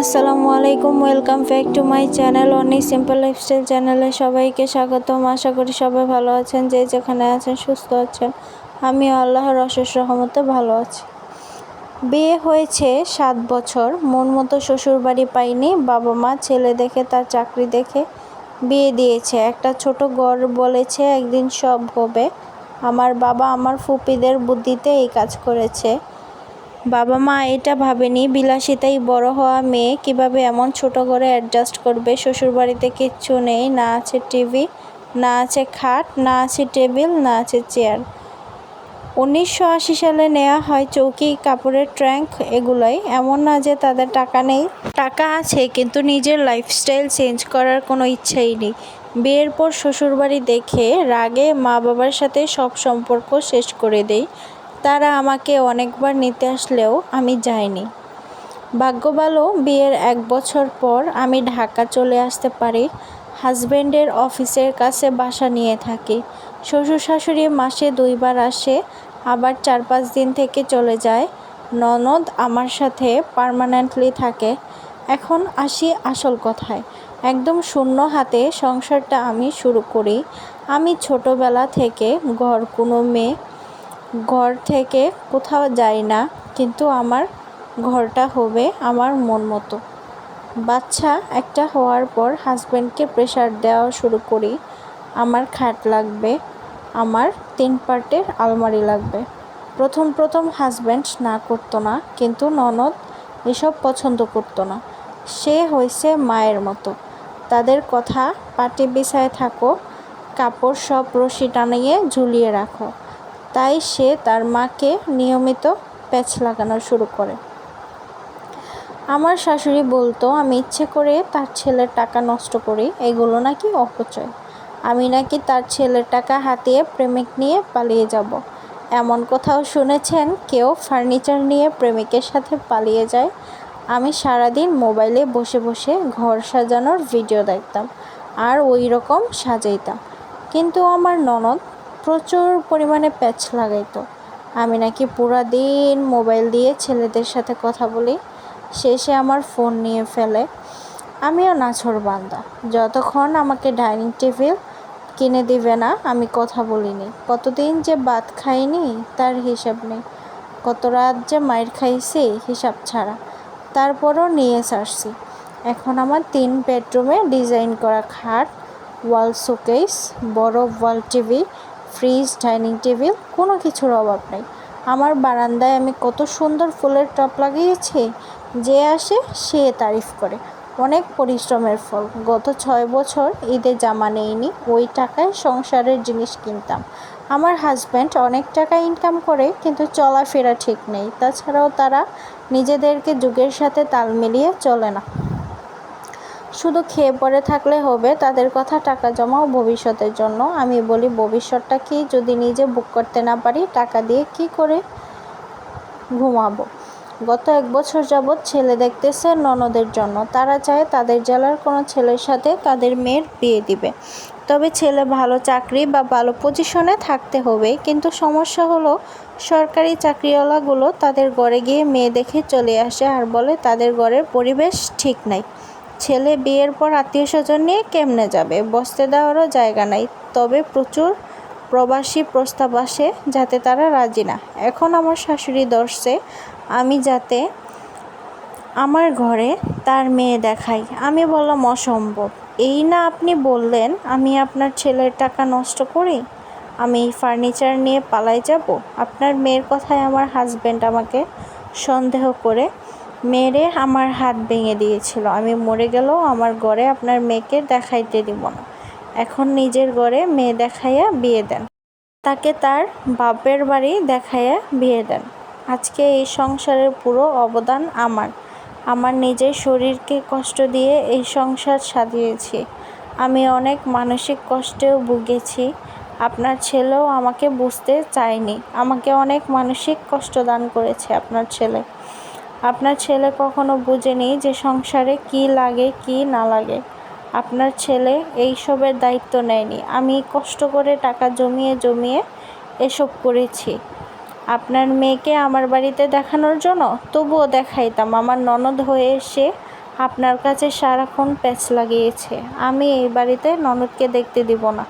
আসসালামু আলাইকুম welcome back to my channel অনেক সিম্পল লাইফস্টাইল চ্যানেলে সবাইকে স্বাগতম। আশা করি সবাই ভালো আছেন, যে যেখানে আছেন সুস্থ আছেন। আমি আল্লাহর অশেষ রহমতে ভালো আছি। বিয়ে হয়েছে সাত বছর, মন মতো শ্বশুর বাড়ি পাইনি, বাবা মা, ছেলে দেখে, তার চাকরি দেখে বিয়ে দিয়েছে। একটা ছোট ঘর বলেছে, একদিন সব হবে। আমার বাবা আমার ফুপিদের বুদ্ধিতে এই কাজ করেছে। বাবা মা এটা ভাবেনি, বিলাসিতাই বড় হওয়া মেয়ে, কীভাবে এমন ছোট ঘরে অ্যাডজাস্ট করবে? শ্বশুরবাড়িতে কিচ্ছু নেই, না আছে টিভি না আছে খাট, না আছে টেবিল, না আছে চেয়ার উনিশশো আশি সালে নেওয়া হয় চৌকি, কাপড়ের ট্র্যাঙ্ক এগুলোই। এমন না যে তাদের টাকা নেই। টাকা আছে, কিন্তু নিজের লাইফস্টাইল চেঞ্জ করার কোনো ইচ্ছাই নেই। বিয়ের পর শ্বশুরবাড়ি দেখে রাগে মা বাবার সাথে সব সম্পর্ক শেষ করে দেই। তারা আমাকে অনেকবার নিতে আসলেও আমি যাইনি। ভাগ্য ভালো, বিয়ের এক বছর পর আমি ঢাকা চলে আসতে পারি হাজব্যান্ডের অফিসের কাছে বাসা নিয়ে থাকি। শ্বশুর শাশুড়ি মাসে দুইবার আসে, আবার চার পাঁচ দিন থেকে চলে যায়। ননদ আমার সাথে পার্মানেন্টলি থাকে। এখন আসি আসল কথায়। একদম শূন্য হাতে সংসারটা আমি শুরু করি। আমি ছোটবেলা থেকে ঘর কোনো মেয়ে ঘর থেকে কোথাও যাই না, কিন্তু আমার ঘরটা হবে আমার মন মতো। বাচ্চা একটা হওয়ার পর হাজব্যান্ডকে প্রেশার দেওয়া শুরু করি, আমার খাট লাগবে, আমার তিন পার্টের আলমারি লাগবে। প্রথম প্রথম হাজব্যান্ড না করতো না, কিন্তু ননদ এসব পছন্দ করতো না। সে হয়েছে মায়ের মতো। তাদের কথা পাটি বিছায় থাকো, কাপড় সব রশি টানিয়ে ঝুলিয়ে রাখো। তাই সে তার মাকে নিয়মিত প্যাচ লাগানো শুরু করে। আমার শাশুড়ি বলতো, আমি ইচ্ছে করে তার ছেলের টাকা নষ্ট করি, এগুলো নাকি অপচয়। আমি নাকি তার ছেলের টাকা হাতিয়ে প্রেমিক নিয়ে পালিয়ে যাব। এমন কোথাও শুনেছেন, কেউ ফার্নিচার নিয়ে প্রেমিকের সাথে পালিয়ে যায়। আমি সারাদিন মোবাইলে বসে বসে ঘর সাজানোর ভিডিও দেখতাম আর ওই রকম সাজাইতাম। কিন্তু আমার ননদ প্রচুর পরিমাণে প্যাচ লাগাইতো। আমি নাকি পুরা দিন মোবাইল দিয়ে ছেলেদের সাথে কথা বলি, শেষে আমার ফোন নিয়ে ফেলে। আমিও নাছর বান্দা, যতক্ষণ আমাকে ডাইনিং টেবিল কিনে দিবে না, আমি কথা বলিনি। কতদিন যে ভাত খাইনি, তার হিসাব নেই। কত রাত যে মায়ের খাইছি, হিসাব ছাড়া। তারপরও নিয়ে সারছি এখন আমার তিন বেডরুমে ডিজাইন করা খাট, ওয়াল শোকেস বড় wall TV fridge, dining table, কোনো কিছুর অভাব নেই। আমার বারান্দায় আমি কত সুন্দর ফুলের টপ লাগিয়েছি, যে আসে সে তারিফ করে। অনেক পরিশ্রমের ফল। গত ছয় বছর ঈদে জামা নেইনি, ওই টাকায় সংসারের জিনিস কিনতাম। আমার হাজব্যান্ড অনেক টাকা ইনকাম করে, কিন্তু চলাফেরা ঠিক নেই। তাছাড়াও তারা নিজেদেরকে যুগের সাথে তাল মিলিয়ে চলে না। শুধু খেয়ে পরে থাকলে হবে, তাদের কথা টাকা জমাও ভবিষ্যতের জন্য। আমি বলি, ভবিষ্যৎটা কি? যদি নিজে বুক করতে না পারি, টাকা দিয়ে কি করে ঘুমাবো? গত এক বছর যাবৎ ছেলে দেখতেছে ননদের জন্য। তারা চায় তাদের জেলার কোনো ছেলের সাথে তাদের মেয়ের বিয়ে দিবে। তবে ছেলে ভালো চাকরি বা ভালো পজিশনে থাকতে হবে। কিন্তু সমস্যা হলো, সরকারি চাকরিওয়ালাগুলো তাদের ঘরে গিয়ে মেয়ে দেখে চলে আসে আর বলে, তাদের ঘরের পরিবেশ ঠিক নাই। ছেলে বিয়ের পর আত্মীয় স্বজন নিয়ে কেমনে যাবে? বসতে দেওয়ারও জায়গা নাই। তবে প্রচুর প্রবাসী প্রস্তাব আসে যাতে তারা রাজি না। এখন আমার শাশুড়ি দর্শে, আমি যাতে আমার ঘরে তার মেয়ে দেখাই। আমি বললাম, অসম্ভব। এই না আপনি বললেন আমি আপনার ছেলের টাকা নষ্ট করি? আমি ফার্নিচার নিয়ে পালাই যাব? আপনার মেয়ের কথায় আমার হাজব্যান্ড আমাকে সন্দেহ করে মেরে আমার হাত ভেঙে দিয়েছিল। আমি মরে গেলেও আমার ঘরে আপনার মেয়েকে দেখাইতে দিব না। এখন নিজের ঘরে মেয়ে দেখাইয়া বিয়ে দেন। তাকে তার বাপের বাড়ি দেখাইয়া বিয়ে দেন। আজকে এই সংসারের পুরো অবদান আমার। আমার নিজের শরীরকে কষ্ট দিয়ে এই সংসার সাজিয়েছি। আমি অনেক মানসিক কষ্টেও ভুগেছি। আপনার ছেলেও আমাকে বুঝতে চায়নি। আমাকে অনেক মানসিক কষ্ট দান করেছে আপনার ছেলে। আপনার ছেলে কখনো বুঝেনি যে সংসারে কি লাগে, কি না লাগে। আপনার ছেলে এইসবের দায়িত্ব নেয়নি। আমি কষ্ট করে টাকা জমিয়ে জমিয়ে এসব করেছি। আপনার মেয়েকে আমার বাড়িতে দেখানোর জন্য তবুও দেখাইতাম। আমার ননদ হয়ে এসে আপনার কাছে সারাক্ষণ প্যাঁচ লাগিয়েছে। আমি এই বাড়িতে ননদকে দেখতে দিব না।